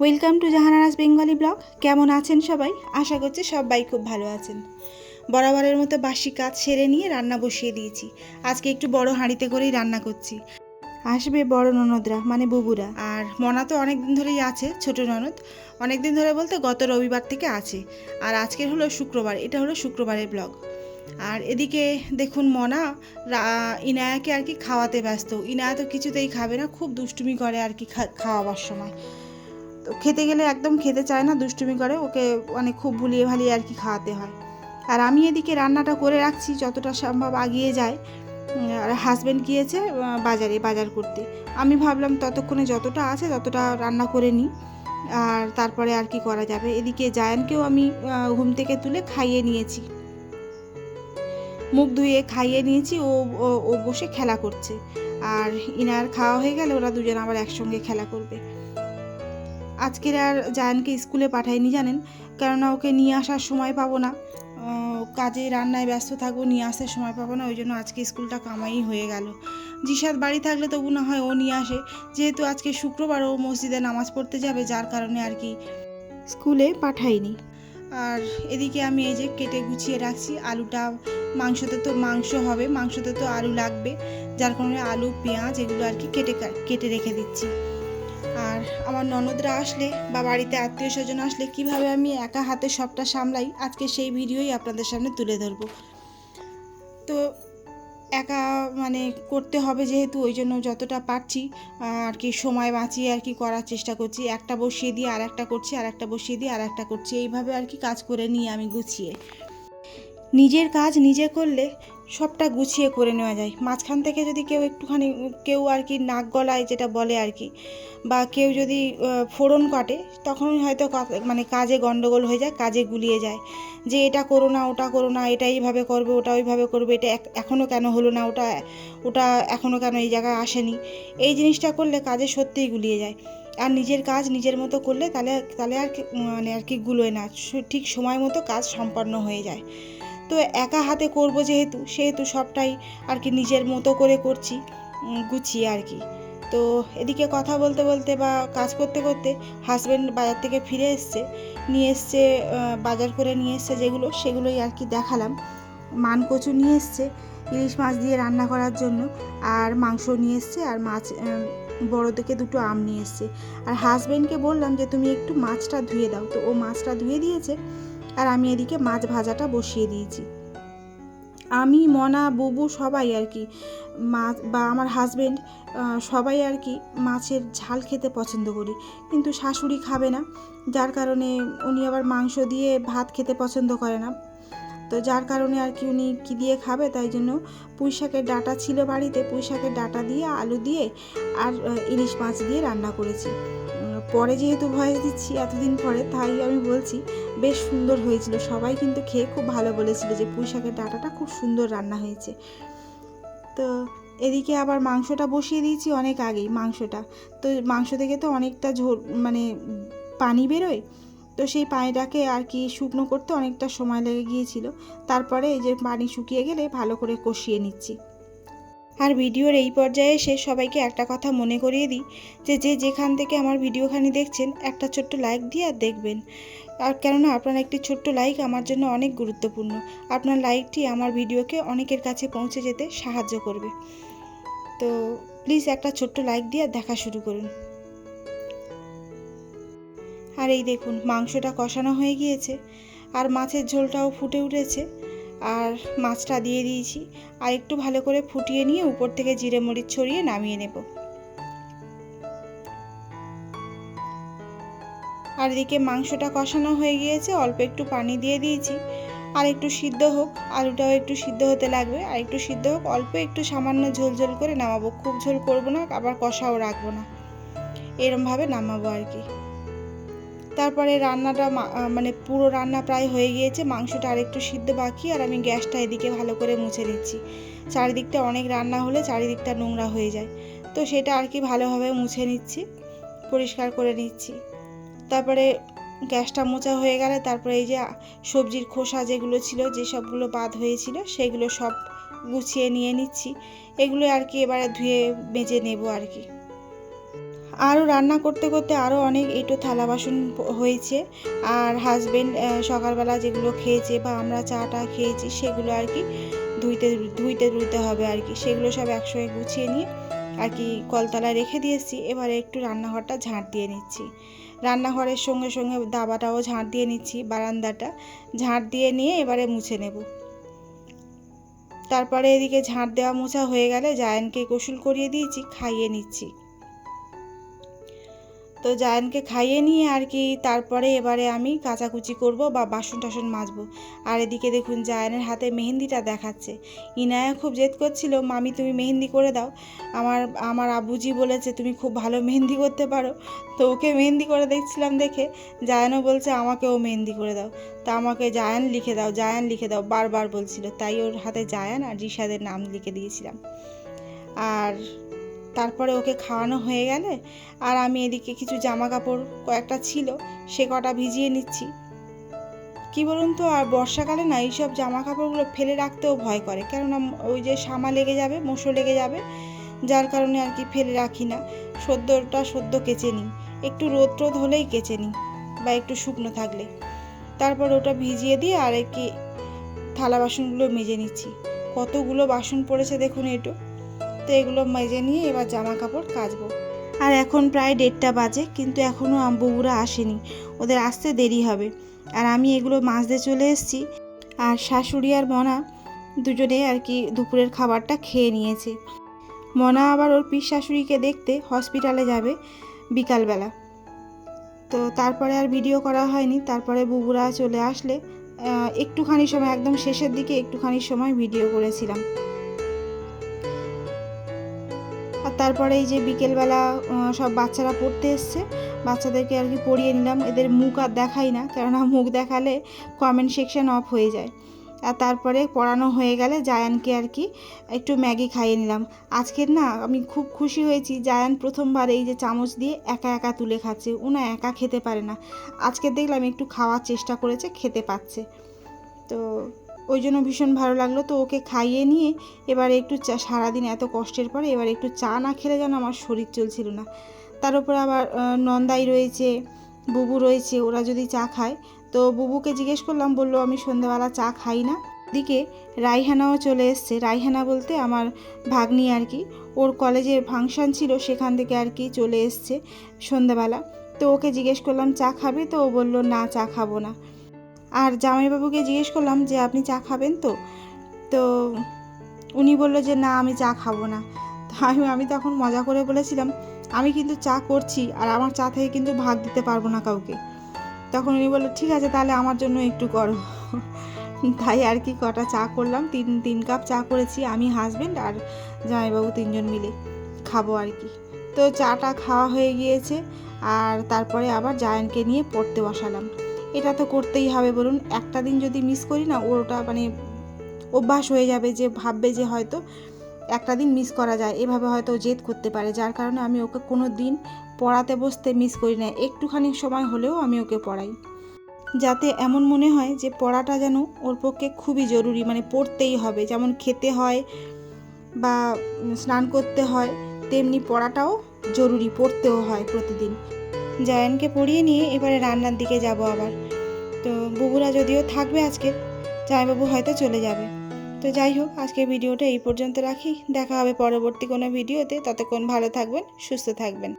Welcome to Jahanara's Bengali blog. কেমন আছেন সবাই? আশা করছি সবাই খুব ভালো আছেন। বরাবরের মতো বাসি কাজ সেরে নিয়ে রান্না বসিয়ে দিয়েছি। আজকে একটু বড় হাঁড়িতে করেই রান্না করছি। আসবে বড় ননদরা মানে বুবুরা। আর মনা তো অনেক দিন ধরেই আছে, ছোট ননদ। অনেক দিন ধরে বলতে গত রবিবার থেকে আছে। আর আজকের হলো শুক্রবার, এটা হলো শুক্রবারের ব্লগ। আর এদিকে দেখুন মনা ইনায়াকে আর কি খাওয়াতে ব্যস্ত। ইনায়া তো কিছুতেই খাবে না, খুব দুষ্টুমি করে আর কি খাওয়াবার সময়। তো খেতে গেলে একদম খেতে চায় না, দুষ্টুমি করে, ওকে মানে খুব ভুলিয়ে ভালিয়ে আর কি খাওয়াতে হয়। আর আমি এদিকে রান্নাটা করে রাখছি, যতটা সম্ভব আগিয়ে যায়। আর হাজব্যান্ড গিয়েছে বাজারে, বাজার করতে। আমি ভাবলাম ততক্ষণে যতটা আছে ততটা রান্না করে নিই। আর তারপরে আর কি করা যাবে। এদিকে জায়ানকেও আমি ঘুম থেকে তুলে খাইয়ে নিয়েছি। মুখ ধুয়ে খাইয়ে নিয়েছি ও- ও বসে খেলা করছে। আর ইনার খাওয়া হয়ে গেলে ওরা দুজন আবার একসঙ্গে খেলা করবে। আজকের আর জায়ানকে স্কুলে পাঠাইনি জানেন? কেননা ওকে নিয়ে আসার সময় পাবো না। কাজে, রান্নায় ব্যস্ত থাকব, নিয়ে আসার সময় পাবো না, ওই জন্য আজকে স্কুলটা কামাই হয়ে গেল। জিসাদ বাড়ি থাকলে তবু না হয় ও নিয়ে আসে। যেহেতু আজকে শুক্রবার ও মসজিদে নামাজ পড়তে যাবে, যার কারণে আর কি স্কুলে পাঠাইনি আর এদিকে আমি এই যে কেটে গুছিয়ে রাখছি, আলুটা মাংসতে তো মাংস হবে, মাংসতে তো আলু লাগবে, যার কারণে আলু, পেঁয়াজ এগুলো আর কি কেটে কেটে রেখে দিচ্ছি। আর আমার ননদরা আসলে বা বাড়িতে আত্মীয় স্বজন আসলে কীভাবে আমি একা হাতে সবটা সামলাই, আজকে সেই ভিডিওই আপনাদের সামনে তুলে ধরবো। তো একা মানে করতে হবে যেহেতু, ওই জন্য যতটা পারছি, আর কি সময় বাঁচিয়ে আর কি করার চেষ্টা করছি। একটা বসিয়ে দিয়ে আর একটা করছি আর একটা বসিয়ে দিয়ে আর একটা করছি। এইভাবে আর কি কাজ করে নিয়ে আমি গুছিয়ে। নিজের কাজ নিজে করলে সবটা গুছিয়ে করে নেওয়া যায়। মাঝখান থেকে যদি কেউ একটুখানি, কেউ আর কি নাক গলায় যেটা বলে আর কি, বা কেউ যদি ফোড়ন কাটে তখন হয়তো মানে কাজে গন্ডগোল হয়ে যায়, কাজে গুলিয়ে যায়। যে এটা করো না, ওটা করো না, এটা এইভাবে করবে, ওটা ওইভাবে করবে, এটা এক- এখনও কেন হলো না, ওটা ওটা এখনও কেন এই জায়গায় আসেনি। এই জিনিসটা করলে কাজে সত্যিই গুলিয়ে যায়। আর নিজের কাজ নিজের মতো করলে তাহলে তাহলে আর কি মানে আর কি গুলোয় না ঠিক সময় মতো কাজ সম্পন্ন হয়ে যায়। তো একা হাতে করব যেহেতু, সেহেতু সবটাই আর কি নিজের মতো করে করছি গুছিয়ে আর কি। তো এদিকে কথা বলতে বলতে বা কাজ করতে করতে হাজব্যান্ড বাজার থেকে ফিরে এসছে, নিয়ে এসছে বাজার করে নিয়ে এসছে যেগুলো, সেগুলোই আর কি দেখালাম। মান কচু নিয়ে এসছে ইলিশ মাছ দিয়ে রান্না করার জন্য, আর মাংস নিয়ে এসছে, আর মাছ বড় থেকে দুটো আম নিয়ে এসছে। আর হাজব্যান্ডকে বললাম যে, তুমি একটু মাছটা ধুয়ে দাও। তো ও মাছটা ধুয়ে দিয়েছে আর আমি এদিকে মাছ ভাজাটা বসিয়ে দিয়েছি। আমি, মনা, বুবু সবাই আর কি মাছ বা আমার হাজবেন্ড সবাই আর কি মাছের ঝাল খেতে পছন্দ করি। কিন্তু শাশুড়ি খাবে না, যার কারণে উনি আবার মাংস দিয়ে ভাত খেতে পছন্দ করে না। তো যার কারণে আর কি উনি কী দিয়ে খাবে, তাই জন্য পুঁই শাকের ডাটা ছিল বাড়িতে, পুঁই শাকের ডাটা দিয়ে, আলু দিয়ে আর ইলিশ মাছ দিয়ে রান্না করেছি। পরে যেহেতু ভয়েস দিচ্ছি এতদিন পরে, তাই আমি বলছি বেশ সুন্দর হয়েছিল। সবাই কিন্তু খেয়ে খুব ভালো বলেছিল যে পুঁই শাকের ডাঁটাটা খুব সুন্দর রান্না হয়েছে। তো এদিকে আবার মাংসটা বসিয়ে দিয়েছি অনেক আগেই মাংসটা। তো মাংস থেকে তো অনেকটা ঝোল মানে পানি বেরোয়। তো সেই পানিটাকে আর কি শুকনো করতে অনেকটা সময় লেগে গিয়েছিল। তারপরে এই যে পানি শুকিয়ে গেলে ভালো করে কষিয়ে নিচ্ছি। আর ভিডিওর এই পর্যায়ে এসে সবাইকে একটা কথা মনে করিয়ে দিই, যে যে যেখান থেকে আমার ভিডিওখানি দেখছেন, একটা ছোট্ট লাইক দিয়ে আর দেখবেন। আর কেননা আপনার একটি ছোট্ট লাইক আমার জন্য অনেক গুরুত্বপূর্ণ। আপনার লাইকটি আমার ভিডিওকে অনেকের কাছে পৌঁছে যেতে সাহায্য করবে। তো প্লিজ একটা ছোট্ট লাইক দিয়ে দেখা শুরু করুন। আর এই দেখুন, মাংসটা কষানো হয়ে গিয়েছে। আর মাছের ঝোলটাও ফুটে উঠেছে। আর মাছটা দিয়ে দিয়েছি। আর একটু ভালো করে ফুটিয়ে নিয়ে উপর থেকে জিরে মরিচ ছড়িয়ে নামিয়ে নেব। আর এদিকে মাংসটা কষানো হয়ে গিয়েছে, অল্প একটু পানি দিয়ে দিয়েছি। আর একটু সিদ্ধ হোক, আলুটাও একটু সিদ্ধ হতে লাগবে। আর একটু সিদ্ধ হোক, অল্প একটু সামান্য ঝোল ঝোল করে নামাবো। খুব ঝোল করব না, আবার কষাও রাখব না। এরমভাবে নামাবো আর কি। তারপরে রান্নাটা মানে পুরো রান্না প্রায় হয়ে গিয়েছে, মাংসটা আর একটু সিদ্ধ বাকি, আর আমি গ্যাসটা এদিকে ভালো করে মুছে দিচ্ছি চারিদিকটা অনেক রান্না হলে চারিদিকটা নোংরা হয়ে যায়। তো সেটা আর কি ভালোভাবে মুছে নিচ্ছি, পরিষ্কার করে নিচ্ছি। তারপরে গ্যাসটা মোচা হয়ে গেলে তারপরে এই যে সবজির খোসা যেগুলো ছিল, যে সবগুলো বাদ হয়েছিল, সেগুলো সব গুছিয়ে নিয়ে নিচ্ছি। এগুলো আর কি এবারে ধুয়ে বেজে নেব আর কি। আরও রান্না করতে করতে আরও অনেক এঁটো থালা বাসন হয়েছে। আর হাজবেন্ড সকালবেলা যেগুলো খেয়েছে বা আমরা চাটা খেয়েছি সেগুলো আর কি ধুইতে ধুইতে ধুইতে হবে আর কি। সেগুলো সব একসঙ্গে গুছিয়ে নিয়ে আর কি কলতলায় রেখে দিয়েছি। এবারে একটু রান্নাঘরটা ঝাঁট দিয়ে নিচ্ছি। রান্নাঘরের সঙ্গে সঙ্গে দাবাটাও ঝাঁট দিয়ে নিচ্ছি, বারান্দাটা ঝাঁট দিয়ে নিয়ে এবারে মুছে নেব। তারপরে এদিকে ঝাঁট দেওয়া মোছা হয়ে গেলে জায়ানকে গোসল করিয়ে দিয়েছি, খাইয়ে নিচ্ছি। তো জায়ানকে খাইয়ে নিয়ে আর কি তারপরে এবারে আমি কাচাকুচি করব বা বাসন টাসন মাজবো। আর এদিকে দেখুন জায়ানের হাতে মেহেন্দিটা দেখাচ্ছে। ইনায়া খুব জেদ করছিল, মামি, তুমি মেহেন্দি করে দাও। আমার আমার আবুজি বলেছে, তুমি খুব ভালো মেহেন্দি করতে পারো। তো ওকে মেহেন্দি করে দেখছিলাম দেখে জায়ানও বলছে, আমাকেও মেহেন্দি করে দাও। তা আমাকে জায়ান লিখে দাও, জায়ান লিখে দাও, বারবার বলছিল। তাই ওর হাতে জায়ান আর রিশাদের নাম লিখে দিয়েছিলাম। আর তারপরে ওকে খাওয়ানো হয়ে গেলে আর আমি এদিকে কিছু জামা কাপড় কয়েকটা ছিল, সে কটা ভিজিয়ে নিচ্ছি। কি বলুন তো, আর বর্ষাকালে না এইসব জামা কাপড়গুলো ফেলে রাখতেও ভয় করে। কেননা ওই যে সামা লেগে যাবে, মোশো লেগে যাবে, যার কারণে আর কি ফেলে রাখি না। সদ্যটা সদ্য কেচে নিই। একটু রোদ টোদ হলেই কেচে নিই, বা একটু শুকনো থাকলে। তারপর ওটা ভিজিয়ে দিয়ে আর কি থালা বাসনগুলো মেজে নিচ্ছি। কতগুলো বাসন পড়েছে দেখুন একটু তো এগুলো মেজে নিয়ে এবার জামা কাপড় কাচবো। আর এখন প্রায় দেড়টা বাজে, কিন্তু এখনও বউরা আসেনি। ওদের আসতে দেরি হবে। আর আমি এগুলো মাজতে চলে এসেছি। আর শাশুড়ি আর মনা দুজনে আর কি দুপুরের খাবারটা খেয়ে নিয়েছে। মনা আবার ওর পিস শাশুড়িকে দেখতে হসপিটালে যাবে বিকালবেলা। তো তারপরে আর ভিডিও করা হয়নি। তারপরে বুবুরা চলে আসলে একটুখানি সময়, একদম শেষের দিকে একটুখানি সময় ভিডিও করেছিলাম। তারপরে এই যে বিকেলবেলা সব বাচ্চারা পড়তে এসছে। বাচ্চাদেরকে আর কি পড়িয়ে নিলাম। এদের মুখ আর দেখাই না, কেননা মুখ দেখালে কমেন্ট সেকশন অফ হয়ে যায়। আর তারপরে পড়ানো হয়ে গেলে জায়ানকে আর কি একটু ম্যাগি খাইয়ে নিলাম। আজকের না আমি খুব খুশি হয়েছি, জায়ান প্রথমবার এই যে চামচ দিয়ে একা একা তুলে খাচ্ছে। ও না একা খেতে পারে না। আজকে দেখলাম একটু খাওয়ার চেষ্টা করেছে, খেতে পাচ্ছে। তো ওই জন্য ভীষণ ভালো লাগল। তো ওকে খাইয়ে নিয়ে এবার একটু চা, সারাদিন এত কষ্টের পরে এবার একটু চা না খেলে যেন আমার শরীর চলছিল না। তার উপর আবার নন্দাই রয়েছে, বুবু রয়েছে, ওরা যদি চা খায়। তো বুবুকে জিজ্ঞেস করলাম, বলল, আমি সন্ধ্যাবেলা চা খাই না। দিকে রাইহানাও চলে এসছে। রাইহানা বলতে আমার ভাগ্নি আর কি। ওর কলেজে ফাংশন ছিল, সেখান থেকে আর কি চলে এসছে সন্ধ্যাবেলা। তো ওকে জিজ্ঞেস করলাম, চা খাবে? তো ও বলল, না, চা খাব না। আর জামাইবাবুকে জিজ্ঞেস করলাম যে, আপনি চা খাবেন তো? তো উনি বলল যে, না, আমি চা খাব না। তো আমি তখন মজা করে বলেছিলাম, আমি কিন্তু চা করছি আর আমার চা থেকে কিন্তু ভাগ দিতে পারব না কাউকে। তখন উনি বলল, ঠিক আছে, তাহলে আমার জন্য একটু করো। তাই আর কি, কটা চা করলাম, তিন তিন কাপ চা করেছি, আমি হাজবেন্ড আর জামাইবাবু তিনজন মিলে খাব আর কি। তো চাটা খাওয়া হয়ে গিয়েছে, আর তারপরে আবার জায়ানকে নিয়ে পড়তে বসালাম। এটা তো করতেই হবে বলুন। একটা দিন যদি মিস করি না, ওটা মানে অভ্যাস হয়ে যাবে যে ভাববে যে হয়তো একটা দিন মিস করা যায়। এভাবে হয়তো জেদ করতে পারে। যার কারণে আমি ওকে কোনো দিন পড়াতে বসতে মিস করি না। একটুখানি সময় হলেও আমি ওকে পড়াই। যাতে এমন মনে হয় যে পড়াটা যেন ওর পক্ষে খুবই জরুরি মানে পড়তেই হবে। যেমন খেতে হয় বা স্নান করতে হয়, তেমনি পড়াটাও জরুরি, পড়তেও হয় প্রতিদিন। জায়ানকে পড়িয়ে নিয়ে এবারে রান্নার দিকে যাব আবার। তো বুবুরা যদিও থাকবে আজকে, জামাইবাবু হয়তো চলে যাবে। তো যাই হোক আজকে ভিডিওটা এই পর্যন্ত রাখি। দেখা হবে পরবর্তী কোনো ভিডিওতে। ততক্ষণ ভালো থাকবেন, সুস্থ থাকবেন।